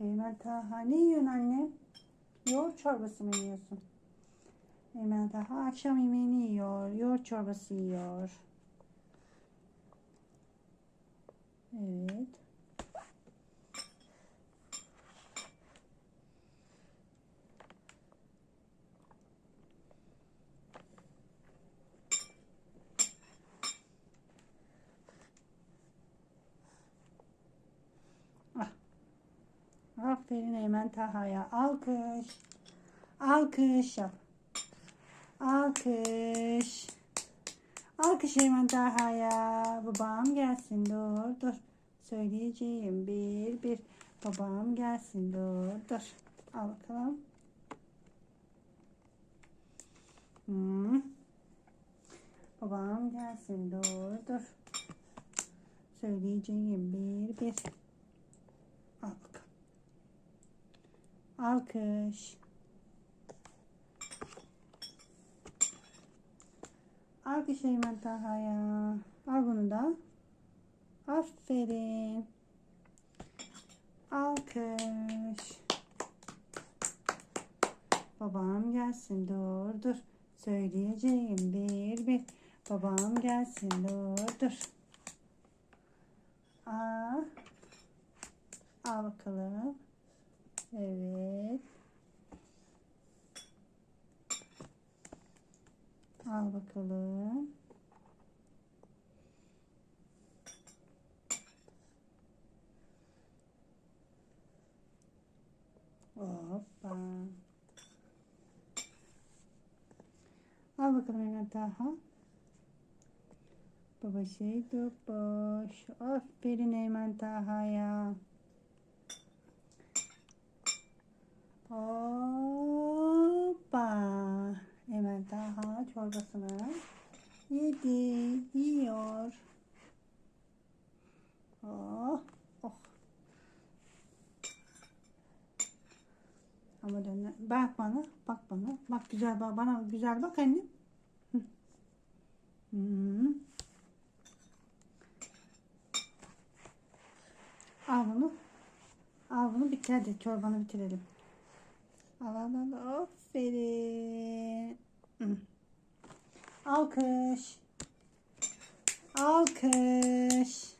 Eymen Taha ne yiyorsun annem? Yoğurt çorbası mı yiyorsun? Eymen Taha akşam yemeğini yiyor. Yoğurt çorbası yiyor. Evet. Aferin Eymen Taha'ya. Alkış. Alkış yap. Alkış. Alkış Eymen Taha'ya. Babam gelsin dur dur. Söyleyeceğim bir bir. Babam gelsin dur dur. Al bakalım. Hmm. Babam gelsin dur dur. Söyleyeceğim bir bir. Al bakalım. Alkış. Alkış Eymen Taha'ya. Al bunu da. Aferin. Alkış. Babam gelsin dur dur. Söyleyeceğim bir bir. Babam gelsin dur dur. Aa. Al bakalım. Evet. Al bakalım. Hoppa. Al bakalım Mehmet daha. Baba şey boş. Aferin Eymen Taha'ya. Hoppa. Hemen daha çorbasını yedi. Yiyor. Oh. Oh. Ama dön. Bak bana. Bak bana. Bak güzel bak. Bana güzel bak annem. Hı. Al bunu. Al bunu bitir hadi çorbanı bitirelim. Al al al aferin. Alkış. Alkış.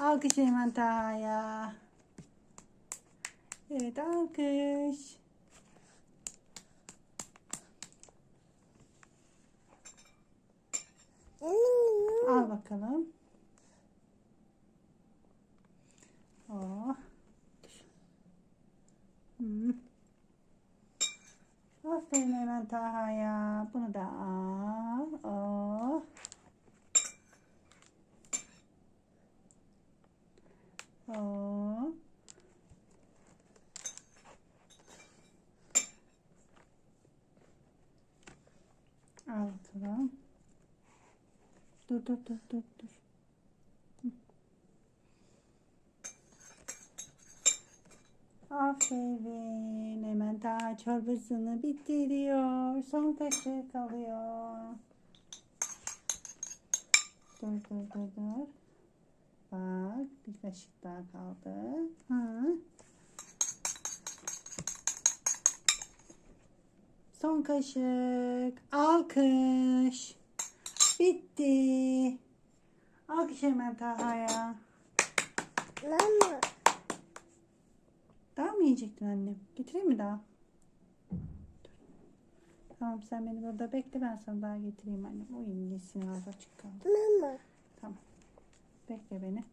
Alkış Eymen Taha'ya. Evet alkış. Al bakalım. Oh. Hmm. Aferin hemen Taha'ya. Bunu da al. Oh. Oh. Al. Dur dur dur dur dur. Aferin. Daha çorbasını bitiriyor. Son kaşığı kalıyor. Dur dur dur dur. Bak bir kaşık daha kaldı. Hı. Son kaşık. Alkış. Bitti. Alkış hemen Taha'ya. Mama. Mı yiyecektin annem? Getireyim mi daha? Dur. Tamam sen beni burada bekle ben sana daha getireyim annem. Oyun yesin ağzı açık kaldı. Mama. Tamam. Bekle beni.